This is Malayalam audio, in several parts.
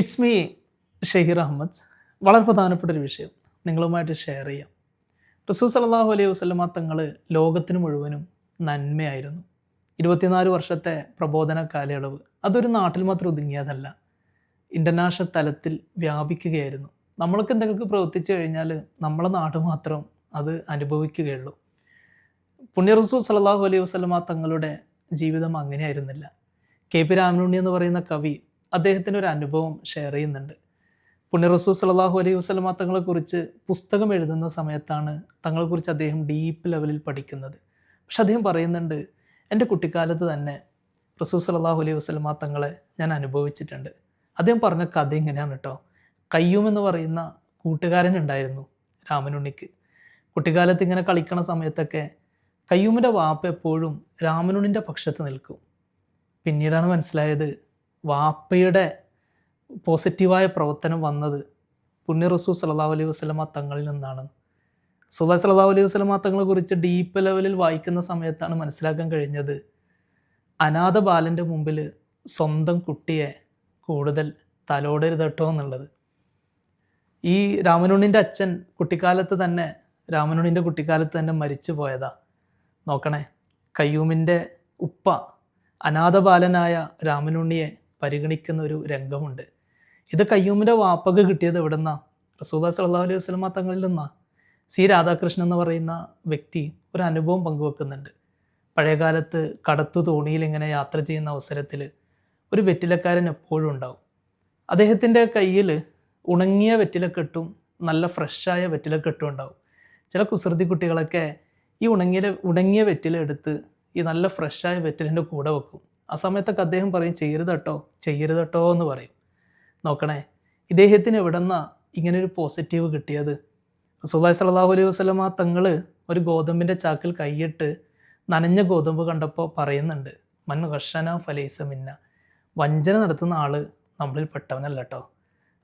ഇറ്റ്സ് മീ ഷഹീർ അഹമ്മദ് വളരെ പ്രധാനപ്പെട്ട ഒരു വിഷയം നിങ്ങളുമായിട്ട് ഷെയർ ചെയ്യാം. റസൂൽ സലാഹു അലൈഹി വസ്ലമ തങ്ങൾ ലോകത്തിന് മുഴുവനും നന്മയായിരുന്നു. ഇരുപത്തിനാല് വർഷത്തെ പ്രബോധന കാലയളവ് അതൊരു നാട്ടിൽ മാത്രം ഒതുങ്ങിയതല്ല. ഇന്റർനാഷണൽ തലത്തിൽ വ്യാപിക്കുകയായിരുന്നു. നമ്മൾക്ക് എന്തെങ്കിലും പ്രവർത്തിച്ചു കഴിഞ്ഞാൽ നമ്മളെ നാട് മാത്രം അത് അനുഭവിക്കുകയുള്ളൂ. പുണ്യ റസൂൽ സലാഹു അലൈഹി വസ്ലമ തങ്ങളുടെ ജീവിതം അങ്ങനെയായിരുന്നില്ല. കെ പി രാമനുണ്ണി എന്ന് പറയുന്ന കവി അദ്ദേഹത്തിന്റെ ഒരു അനുഭവം ഷെയർ ചെയ്യുന്നുണ്ട്. പുണ്യ റസൂൽ സലാഹു അലൈഹി വസ്ലമ തങ്ങളെക്കുറിച്ച് പുസ്തകം എഴുതുന്ന സമയത്താണ് തങ്ങളെക്കുറിച്ച് അദ്ദേഹം ഡീപ്പ് ലെവലിൽ പഠിക്കുന്നത്. പക്ഷെ അദ്ദേഹം പറയുന്നുണ്ട് എന്റെ കുട്ടിക്കാലത്ത് തന്നെ റസൂ സലാഹു അലൈഹി വസ്ലമ തങ്ങളെ ഞാൻ അനുഭവിച്ചിട്ടുണ്ട്. അദ്ദേഹം പറഞ്ഞ കഥ ഇങ്ങനെയാണ് കേട്ടോ കയ്യൂം എന്ന് പറയുന്ന കൂട്ടുകാരൻ ഉണ്ടായിരുന്നു രാമനുണ്ണിക്ക്. കുട്ടിക്കാലത്ത് ഇങ്ങനെ കളിക്കണ സമയത്തൊക്കെ കയ്യൂമിന്റെ വാപ്പ എപ്പോഴും രാമനുണ്ണിന്റെ പക്ഷത്ത് നിൽക്കും. പിന്നീടാണ് മനസ്സിലായത് വാപ്പയുടെ പോസിറ്റീവായ പ്രവർത്തനം വന്നത് പുണ്യ റസൂൽ സല്ലാഹു അലൈഹി വസ്ലമ തങ്ങളിൽ നിന്നാണ്. സുല്ലാ സല്ലാഹു അലൈഹി വസ്ലമ തങ്ങളെ കുറിച്ച് ഡീപ്പ് ലെവലിൽ വായിക്കുന്ന സമയത്താണ് മനസ്സിലാക്കാൻ കഴിഞ്ഞത്. അനാഥ ബാലന്റെ മുമ്പിൽ സ്വന്തം കുട്ടിയെ കൂടുതൽ തലോടരുതട്ടോ എന്നുള്ളത്. ഈ രാമനുണ്ണിന്റെ അച്ഛൻ കുട്ടിക്കാലത്ത് തന്നെ രാമനുണ്ണിന്റെ കുട്ടിക്കാലത്ത് തന്നെ മരിച്ചു പോയതാ. നോക്കണേ കയ്യൂമിന്റെ ഉപ്പ അനാഥ ബാലനായ രാമനുണ്ണിയെ പരിഗണിക്കുന്ന ഒരു രംഗമുണ്ട്. ഇത് കയ്യൂമിന്റെ വാപ്പക കിട്ടിയത് എവിടെ നിന്നാ റസൂദാ സല്ലാ അലൈഹി വസ്ലമ തങ്ങളിൽ നിന്നാ? സി. രാധാകൃഷ്ണൻ എന്ന് പറയുന്ന വ്യക്തി ഒരു അനുഭവം പങ്കുവെക്കുന്നുണ്ട്. പഴയകാലത്ത് കടത്തു തോണിയിൽ ഇങ്ങനെ യാത്ര ചെയ്യുന്ന അവസരത്തിൽ ഒരു വെറ്റിലക്കാരൻ എപ്പോഴും ഉണ്ടാവും. അദ്ദേഹത്തിന്റെ കയ്യിൽ ഉണങ്ങിയ വെറ്റിലക്കെട്ടും നല്ല ഫ്രഷായ വെറ്റിലക്കെട്ടും ഉണ്ടാവും. ചില കുസൃതി കുട്ടികളൊക്കെ ഈ ഉണങ്ങിയ ഉണങ്ങിയ വെറ്റില എടുത്ത് ഈ നല്ല ഫ്രഷായ വെറ്റിലിന്റെ കൂടെ വെക്കും. ആ സമയത്തൊക്കെ അദ്ദേഹം പറയും ചെയ്യരുത് കേട്ടോ ചെയ്യരുത് കേട്ടോ എന്ന് പറയും. നോക്കണേ ഇദ്ദേഹത്തിന് എവിടെന്നാ ഇങ്ങനെ ഒരു പോസിറ്റീവ് കിട്ടിയത്? റസൂല്ലായി സലാഹു അലൈഹി വസ്ലമ തങ്ങൾ ഒരു ഗോതമ്പിന്റെ ചാക്കിൽ കൈയിട്ട് നനഞ്ഞ ഗോതമ്പ് കണ്ടപ്പോൾ പറയുന്നുണ്ട് മൻ ഹർഷന ഫലൈസമിന്ന വഞ്ചന നടത്തുന്ന ആൾ നമ്മളിൽ പെട്ടവനല്ല കേട്ടോ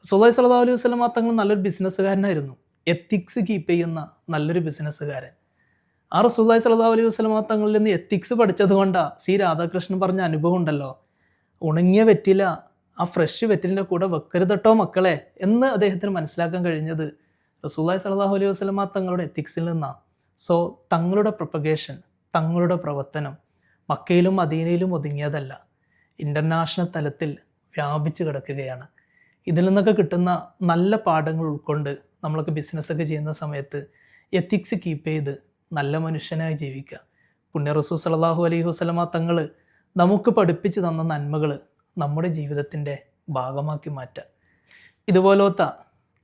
റസൂല്ലായി സലാഹു അലൈഹി വസ്ലമ തങ്ങൾ നല്ലൊരു ബിസിനസ്സുകാരനായിരുന്നു എത്തിക്സ് കീപ്പ് ചെയ്യുന്ന നല്ലൊരു ബിസിനസ്സുകാരൻ ആ റസൂല്ലായി സല്ലാ അലൈഹി വസ്ലമ തങ്ങളിൽ നിന്ന് എത്തിക്സ് പഠിച്ചത് കൊണ്ടാണ് സി രാധാകൃഷ്ണൻ പറഞ്ഞ അനുഭവം ഉണ്ടല്ലോ ഉണങ്ങിയ വെറ്റില ആ ഫ്രഷ് വെറ്റിലിന്റെ കൂടെ വെക്കരുതട്ടോ മക്കളെ എന്ന് അദ്ദേഹത്തിന് മനസ്സിലാക്കാൻ കഴിഞ്ഞത് റസൂല്ലായി സല്ലാഹു അലൈഹി വസ്ലമ തങ്ങളുടെ എത്തിക്സിൽ നിന്നാണ് സോ തങ്ങളുടെ പ്രൊപ്പഗേഷൻ തങ്ങളുടെ പ്രവർത്തനം മക്കയിലും മദീനയിലും ഒതുങ്ങിയതല്ല. ഇന്റർനാഷണൽ തലത്തിൽ വ്യാപിച്ചു കിടക്കുകയാണ്. ഇതിൽ നിന്നൊക്കെ കിട്ടുന്ന നല്ല പാഠങ്ങൾ ഉൾക്കൊണ്ട് നമ്മളൊക്കെ ബിസിനസ്സൊക്കെ ചെയ്യുന്ന സമയത്ത് എത്തിക്സ് കീപ്പ് ചെയ്ത് നല്ല മനുഷ്യനായി ജീവിക്കുക. പുണ്യ റസൂ സലാഹു അലൈഹി വസ്ലമ തങ്ങൾ നമുക്ക് പഠിപ്പിച്ചു തന്ന നന്മകൾ നമ്മുടെ ജീവിതത്തിന്റെ ഭാഗമാക്കി മാറ്റുക. ഇതുപോലത്തെ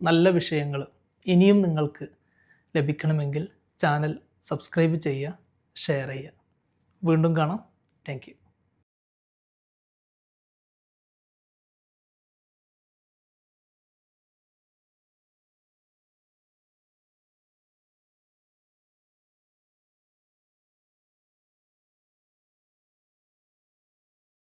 നല്ല വിഷയങ്ങൾ ഇനിയും നിങ്ങൾക്ക് ലഭിക്കണമെങ്കിൽ ചാനൽ സബ്സ്ക്രൈബ് ചെയ്യുക ഷെയർ ചെയ്യുക. വീണ്ടും കാണാം. താങ്ക്